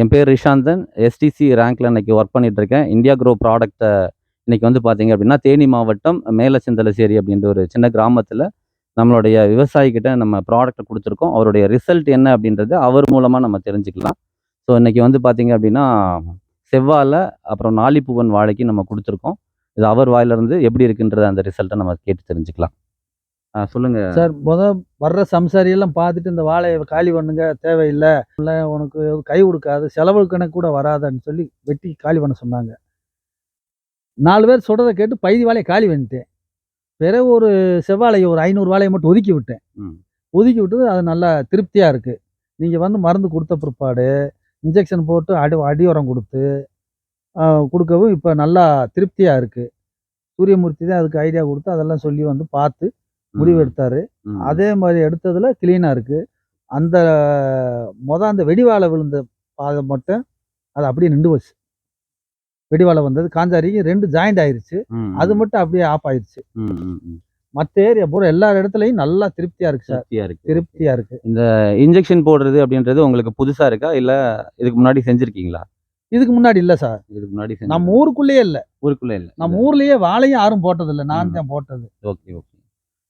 என் பேர் ரிஷாந்தன் எஸ்டிசி ரேங்க்ல இன்னைக்கு ஒர்க் பண்ணிட்டு இருக்கேன் இந்தியா க்ரோ ப்ராடக்ட்டை இன்னைக்கு வந்து பார்த்தீங்க அப்படின்னா தேனி மாவட்டம் மேலச்சந்தலசேரி அப்படின்ற ஒரு சின்ன கிராமத்தில் நம்மளுடைய விவசாயிகிட்ட நம்ம ப்ராடக்ட்டை கொடுத்துருக்கோம். அவருடைய ரிசல்ட் என்ன அப்படின்றது அவர் மூலமாக நம்ம தெரிஞ்சுக்கலாம். ஸோ இன்னைக்கு வந்து பார்த்தீங்க அப்படின்னா செவ்வாழை அப்புறம் நாளிப்பூவன் வாழைக்கு நம்ம கொடுத்துருக்கோம். இது அவர் வாயிலிருந்து எப்படி இருக்குன்றத அந்த ரிசல்ட்டை நம்ம கேட்டு தெரிஞ்சுக்கலாம். சொல்லுங்க. சார் முத வர்ற சம்சாரியெல்லாம் பார்த்துட்டு இந்த வாழையை காலி பண்ணுங்க தேவையில்லை. இல்லை உனக்கு கை கொடுக்காது செலவு கணக்கு கூட வராதுன்னு சொல்லி வெட்டி காலி பண்ண சொன்னாங்க. நாலு பேர் சொல்றதை கேட்டு பைதி வாழையை காலி பண்ணிட்டேன். பிறகு ஒரு செவ்வாழையை ஒரு ஐநூறு வாழையை மட்டும் ஒதுக்கி விட்டேன். ஒதுக்கி விட்டது அது நல்லா திருப்தியாக இருக்குது நீங்கள் வந்து மருந்து கொடுத்த பிற்பாடு இன்ஜெக்ஷன் போட்டு அடி அடி உரம் கொடுத்து கொடுக்கவும் இப்போ நல்லா திருப்தியாக இருக்குது சூரியமூர்த்தி தான் அதுக்கு ஐடியா கொடுத்து அதெல்லாம் சொல்லி வந்து பார்த்து முடிவு எடுத்தாரு. அதே மாதிரி எடுத்ததுல கிளீனா இருக்கு. அந்த மொத அந்த வெடிவாளை விழுந்த பாதை மட்டும் அது அப்படியே நின்று போச்சு. வெடிவாளை வந்தது. காஞ்சாரிக்கு ரெண்டு ஜாயிண்ட் ஆயிருச்சு. அது மட்டும் அப்படியே ஆஃப் ஆயிருச்சு. மற்ற ஏரியா பூரா எல்லா இடத்துலயும் நல்லா திருப்தியா இருக்கு சார். திருப்தியா இருக்கு. திருப்தியா இருக்கு. இன்ஜெக்ஷன் போடுறது அப்படின்றது உங்களுக்கு புதுசா இருக்கா? இல்ல இதுக்கு முன்னாடி செஞ்சிருக்கீங்களா? இதுக்கு முன்னாடி இல்ல சார். இதுக்கு முன்னாடி நம்ம ஊருக்குள்ளேயே இல்ல. ஊருக்குள்ள இல்ல. நம்ம ஊர்லயே வாழையும் யாரும் போட்டது இல்ல நான். தான் போட்டது. Okay okay.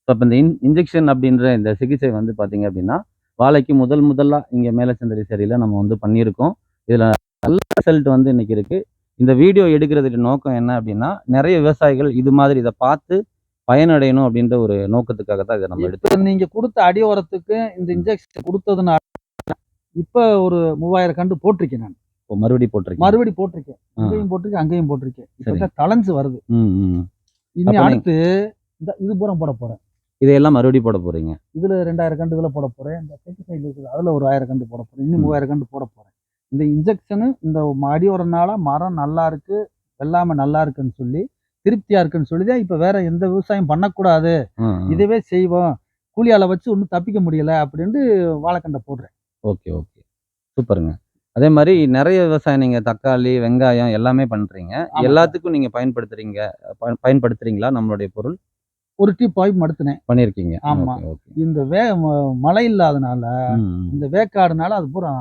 இப்போ இந்த இன் இன்ஜெக்ஷன் அப்படின்ற இந்த சிகிச்சை வந்து பாத்தீங்க அப்படின்னா வாழைக்கு முதல் முதலா இங்க மேலச்சந்தரி சரியில நம்ம வந்து பண்ணியிருக்கோம். இதுல நல்ல ரிசல்ட் வந்து இன்னைக்கு இருக்கு. இந்த வீடியோ எடுக்கிறதுக்கு நோக்கம் என்ன அப்படின்னா நிறைய விவசாயிகள் இது மாதிரி இதை பார்த்து பயனடையணும் அப்படின்ற ஒரு நோக்கத்துக்காக தான் இதை நம்ம எடுத்து நீங்க கொடுத்த அடி உரத்துக்கு இந்த இன்ஜெக்ஷன் கொடுத்ததுனால இப்ப ஒரு மூவாயிரம் கண்டு போட்டிருக்கேன் நான். இப்போ மறுபடி போட்டிருக்கேன் மறுபடி போட்டிருக்கேன். ஆ. அங்கேயும் போட்டிருக்கேன் அங்கேயும் போட்டிருக்கேன். இப்ப தளஞ்சு வருது. இனி அப்ப அடுத்து இந்த இது பூரா போட போறேன். இதையெல்லாம் மறுபடி போட போறீங்க? இதுல ரெண்டாயிரம் கண்டு இதுல போட போறேன். இந்த சைடுல இருக்குது. அதுல ஒரு ஆயிரம் கண்டு போட போறேன். இன்னும். மூவாயிரம் கண்டு போட போறேன். இந்த இன்ஜெக்ஷனு இந்த அடி வரனால மரம் நல்லா இருக்கு எல்லாமே நல்லா இருக்குன்னு சொல்லி திருப்தியா இருக்குன்னு சொல்லி தான் இப்ப வேற எந்த விவசாயம் பண்ணக்கூடாது. இதுவே செய்வோம். கூலி ஆளை வச்சு ஒன்றும் தப்பிக்க முடியல அப்படின்ட்டு வாழைக்கண்டை போடுறேன். Okay okay. சூப்பருங்க. அதே மாதிரி நிறைய விவசாயம் நீங்க தக்காளி வெங்காயம் எல்லாமே பண்றீங்க. எல்லாத்துக்கும் நீங்க பயன்படுத்துறீங்க பயன்படுத்துறீங்களா நம்மளுடைய பொருள்? ஒரு டீ பாய் மடுத்தினேன். பண்ணியிருக்கீங்க ஆமா. இந்த வே மழை இல்லாதனால. இந்த வேக்காடுனால அது பூரா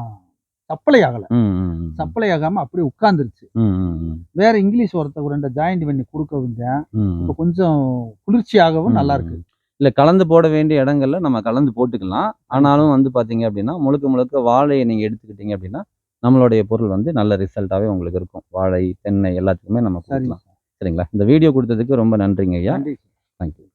சப்ளை ஆகல. சப்ளை ஆகாம அப்படியே ம். வேற இங்கிலீஷ் ஒருத்த ஒரு ரெண்டு ஜாயிண்ட் பண்ணி கொடுக்க வந்தேன். இப்போ கொஞ்சம் குளிர்ச்சியாகவும் நல்லா இருக்கு. இல்ல கலந்து போட வேண்டிய இடங்கள்ல நம்ம கலந்து போட்டுக்கலாம். ஆனாலும் வந்து பாத்தீங்க அப்படின்னா முழுக்க முழுக்க வாழையை நீங்க எடுத்துக்கிட்டீங்க அப்படின்னா நம்மளுடைய பொருள் வந்து நல்ல ரிசல்ட்டாவே உங்களுக்கு இருக்கும். வாழை தென்னை எல்லாத்துக்குமே நம்ம கொடுக்கலாம். சரிங்களா? இந்த வீடியோ கொடுத்ததுக்கு ரொம்ப நன்றிங்க ஐயா. நன்றி தேங்க்யூ